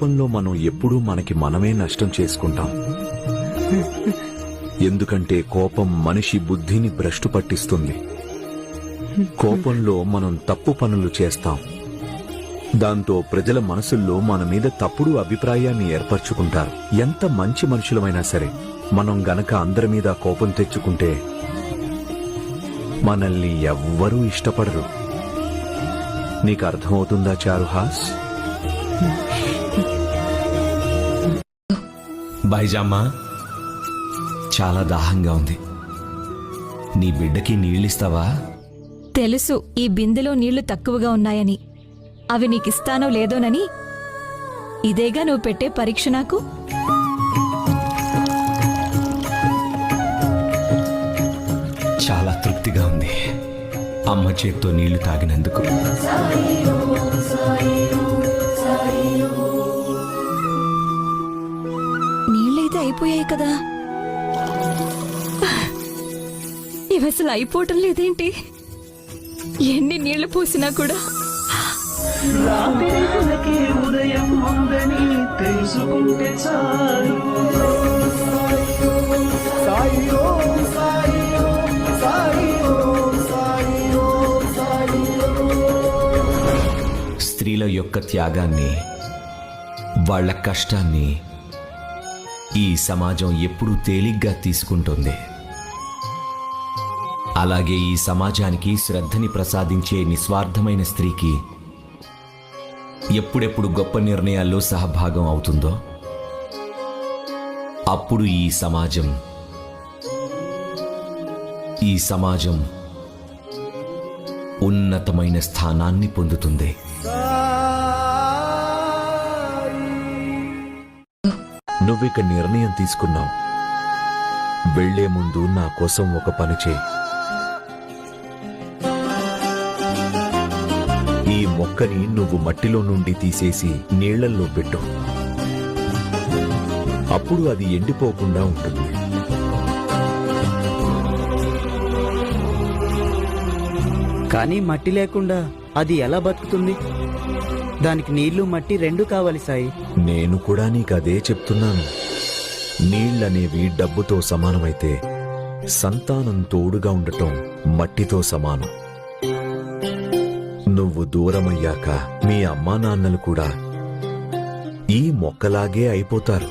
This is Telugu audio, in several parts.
కోపంలో మనం ఎప్పుడూ మనకి మనమే నష్టం చేసుకుంటాం. ఎందుకంటే కోపం మనిషి బుద్ధిని భ్రష్టు పట్టిస్తుంది. కోపంలో మనం తప్పు పనులు చేస్తాం. దాంతో ప్రజల మనసుల్లో మన మీద తప్పుడు అభిప్రాయాన్ని ఏర్పరచుకుంటారు. ఎంత మంచి మనుషులమైనా సరే మనం గనక అందరి మీద కోపం తెచ్చుకుంటే మనల్ని ఎవ్వరూ ఇష్టపడరు. నీకు అర్థమవుతుందా చారుహాస్? బైజామ్మా చాలా దాహంగా ఉంది. నీ బిడ్డకి నీళ్ళిస్తావా? తెలుసు ఈ బిందెలో నీళ్ళు తక్కువగా ఉన్నాయని. అవి నీకిస్తానో లేదోనని. ఇదేగా నువ్వు పెట్టే పరీక్ష నాకు? చాలా తృప్తిగా ఉంది. అమ్మ చేత్తో నీళ్ళు తాగినందుకు. నీళ్ళైతే అయిపోయాయి కదా. ఇవి అసలు అయిపోవటం లేదేంటి? ఎన్ని నీళ్ళు పోసినా కూడా. రాత్రికి ఉదయం ఉందని తెలుసుకుంటే చాలు. స్త్రీల యొక్క త్యాగాన్ని వాళ్ళ కష్టాన్ని ఈ సమాజం ఎప్పుడూ తేలిగ్గా తీసుకుంటుంది. అలాగే ఈ సమాజానికి శ్రద్ధని ప్రసాదించే నిస్వార్థమైన స్త్రీకి ఎప్పుడెప్పుడు గొప్ప నిర్ణయాల్లో సహభాగం అవుతుందో అప్పుడు ఈ సమాజం ఈ సమాజం ఉన్నతమైన స్థానాన్ని పొందుతుంది. నువ్విక నిర్ణయం తీసుకున్నావు. వెళ్ళే ముందు నా కోసం ఒక పని చేయి. ఈ మొక్కని నువ్వు మట్టిలో నుండి తీసేసి నీళ్ళల్లో పెట్టు. అప్పుడు అది ఎండిపోకుండా ఉంటుంది. కానీ మట్టి లేకుండా అది ఎలా బతుకుతుంది? దానికి నీళ్ళు మట్టి రెండు కావాలి సాయి. నేను కూడా నీకు అదే చెప్తున్నాను. నీళ్ళనేవి డబ్బుతో సమానమైతే సంతానం తోడుగా ఉండటం మట్టితో సమానం. నువ్వు దూరమయ్యాక మీ అమ్మా నాన్నలు కూడా ఈ మొక్కలాగే అయిపోతారు.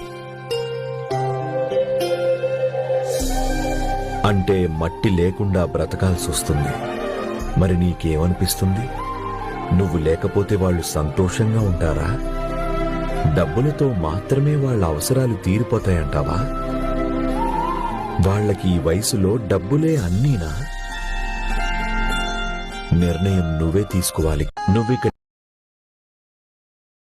అంటే మట్టి లేకుండా బ్రతకాల్సి వస్తుంది మరి నీకేమనిపిస్తుంది? నువ్వు లేకపోతే వాళ్ళు సంతోషంగా ఉంటారా? డబ్బులతో మాత్రమే వాళ్ళ అవసరాలు తీరిపోతాయంటావా? వాళ్ళకి ఈ వయసులో డబ్బులే అన్నీనా? నిర్ణయం నువ్వే తీసుకోవాలి. నువ్విక